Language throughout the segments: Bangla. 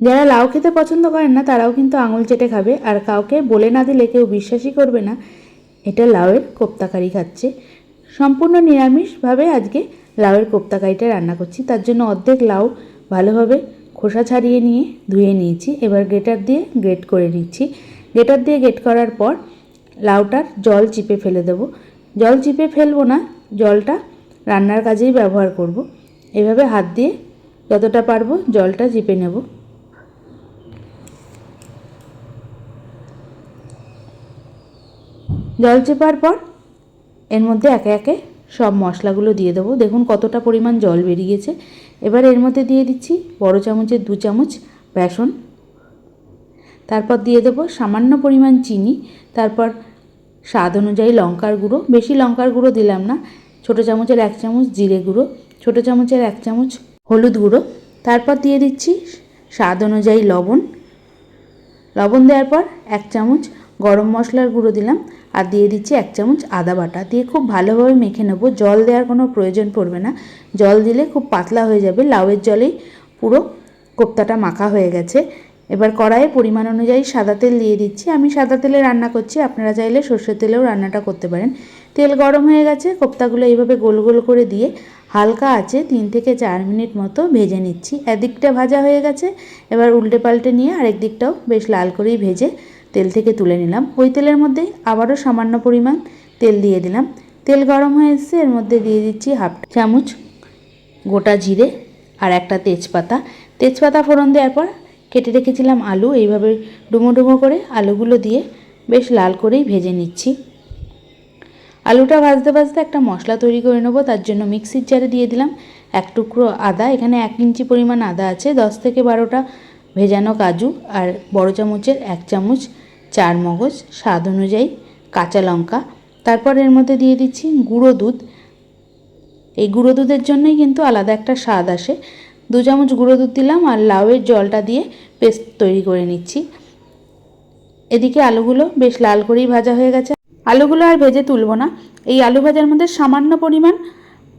যারা লাউ খেতে পছন্দ করেন না, তারাও কিন্তু আঙুল চেটে খাবে। আর কাউকে বলে না দিলে কেউ বিশ্বাসই করবে না। এটা লাউয়ের কোপ্তাকারি খাচ্ছে। সম্পূর্ণ নিরামিষভাবে আজকে লাউয়ের কোপ্তাকারিটা রান্না করছি। তার জন্য অর্ধেক লাউ ভালোভাবে খোসা ছাড়িয়ে নিয়ে ধুয়ে নিয়েছি। এবার গ্রেটার দিয়ে গ্রেট করে নিচ্ছি। গ্রেটার দিয়ে গ্রেট করার পর লাউটার জল চিপে ফেলে দেবো। জল চিপে ফেলব না, জলটা রান্নার কাজেই ব্যবহার করব। এভাবে হাত দিয়ে যতটা পারব জলটা চিপে নেব। জল চেপার পর এর মধ্যে একে একে সব মশলাগুলো দিয়ে দেবো। দেখুন কতটা পরিমাণ জল বেরিয়েছে। এবার এর মধ্যে দিয়ে দিচ্ছি বড় চামচের দু চামচ বেসন। তারপর দিয়ে দেবো সামান্য পরিমাণ চিনি। তারপর স্বাদ অনুযায়ী লঙ্কার গুঁড়ো। বেশি লঙ্কার গুঁড়ো দিলাম না। ছোটো চামচের এক চামচ জিরে গুঁড়ো। ছোটো চামচের এক চামচ হলুদ গুঁড়ো। তারপর দিয়ে দিচ্ছি স্বাদ অনুযায়ী লবণ। লবণ দেওয়ার পর এক চামচ গরম মশলার গুঁড়ো দিলাম। আর দিয়ে দিচ্ছি এক চামচ আদা বাটা। দিয়ে খুব ভালোভাবে মেখে নেব। জল দেওয়ার কোনো প্রয়োজন পড়বে না। জল দিলে খুব পাতলা হয়ে যাবে। লাউয়ের জলেই পুরো কোপ্তাটা মাখা হয়ে গেছে। এবার কড়াইয়ে পরিমাণ অনুযায়ী সাদা তেল দিয়ে দিচ্ছি। আমি সাদা তেলে রান্না করছি। আপনারা চাইলে সর্ষের তেলেও রান্নাটা করতে পারেন। তেল গরম হয়ে গেছে। কোপ্তাগুলো এইভাবে গোল গোল করে দিয়ে হালকা আছে তিন থেকে চার মিনিট মতো ভেজে নিচ্ছি। এদিকটা ভাজা হয়ে গেছে। এবার উল্টে পাল্টে নিয়ে আরেক দিকটাও বেশ লাল করেই ভেজে তেল থেকে তুলে নিলাম। ওই তেলের মধ্যে আবারও সামান্য পরিমাণ তেল দিয়ে দিলাম। তেল গরম হয়ে এসছে, এর মধ্যে দিয়ে দিচ্ছি হাফ চামচ গোটা জিরে আর একটা তেজপাতা। তেজপাতা ফোড়ন দেওয়ার পর কেটে রেখেছিলাম আলু, এইভাবে ডুমো ডুমো করে আলুগুলো দিয়ে বেশ লাল করেই ভেজে নিচ্ছি। আলুটা ভাজতে ভাজতে একটা মশলা তৈরি করে নেব, তার জন্য মিক্সির জারে দিয়ে দিলাম এক টুকরো আদা। এখানে এক ইঞ্চি পরিমাণ আদা আছে, দশ থেকে বারোটা ভেজানো কাজু আর বড় চামচের এক চামচ চার মগজ স্বাদ অনুযায়ী কাঁচা লঙ্কা। তারপর এর মধ্যে দিয়ে দিচ্ছি গুঁড়ো দুধ। এই গুঁড়ো দুধের জন্যই কিন্তু আলাদা একটা স্বাদ আসে। দু চামচ গুঁড়ো দুধ দিলাম আর লাউয়ের জলটা দিয়ে পেস্ট তৈরি করে নিচ্ছি। এদিকে আলুগুলো বেশ লাল করেই ভাজা হয়ে গেছে। আলুগুলো আর ভেজে তুলব না। এই আলু ভাজার মধ্যে সামান্য পরিমাণ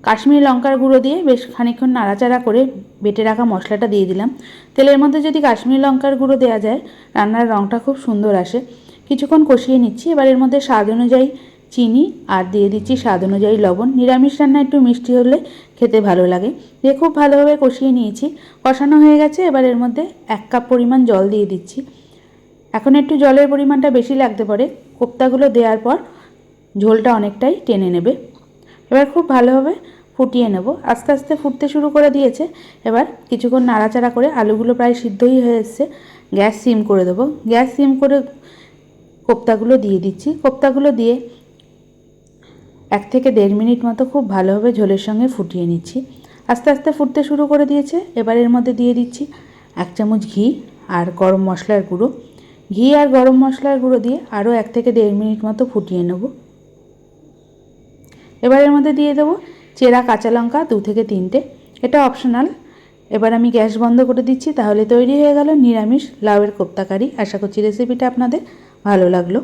কাশ্মীরি লঙ্কার গুঁড়ো দিয়ে বেশ খানিকক্ষণ নাড়াচাড়া করে বেটে রাখা মশলাটা দিয়ে দিলাম। তেলের মধ্যে যদি কাশ্মীরি লঙ্কার গুঁড়ো দেওয়া যায়, রান্নার রঙটা খুব সুন্দর আসে। কিছুক্ষণ কষিয়ে নিচ্ছি। এবার এর মধ্যে স্বাদ অনুযায়ী চিনি আর দিয়ে দিচ্ছি স্বাদ অনুযায়ী লবণ। নিরামিষ রান্না একটু মিষ্টি হলে খেতে ভালো লাগে। দিয়ে খুব ভালোভাবে কষিয়ে নিয়েছি। কষানো হয়ে গেছে। এবার এর মধ্যে এক কাপ পরিমাণ জল দিয়ে দিচ্ছি। এখন একটু জলের পরিমাণটা বেশি লাগতে পারে। কোপ্তাগুলো দেওয়ার পর ঝোলটা অনেকটাই টেনে নেবে। এবার খুব ভালোভাবে ফুটিয়ে নেব। আস্তে আস্তে ফুটতে শুরু করে দিয়েছে। এবার কিছুক্ষণ নাড়াচাড়া করে আলুগুলো প্রায় সিদ্ধই হয়ে এসছে, গ্যাস সিম করে দেবো। গ্যাস সিম করে কোপ্তাগুলো দিয়ে দিচ্ছি। কোপ্তাগুলো দিয়ে এক থেকে দেড় মিনিট মতো খুব ভালোভাবে ঝোলের সঙ্গে ফুটিয়ে নিচ্ছি। আস্তে আস্তে ফুটতে শুরু করে দিয়েছে। এবার এর মধ্যে দিয়ে দিচ্ছি এক চামচ ঘি আর গরম মশলার গুঁড়ো। ঘি আর গরম মশলার গুঁড়ো দিয়ে আরও এক থেকে দেড় মিনিট মতো ফুটিয়ে নেব। এবার এর মধ্যে দিয়ে দেবো চেরা কাঁচা লঙ্কা দু থেকে তিনটে। এটা অপশনাল এবার আমি গ্যাস বন্ধ করে দিচ্ছি, তাহলে তৈরি হয়ে গেল নিরামিষ লাউয়ের কোপ্তাকারি। আশা করছি রেসিপিটা আপনাদের ভালো লাগল।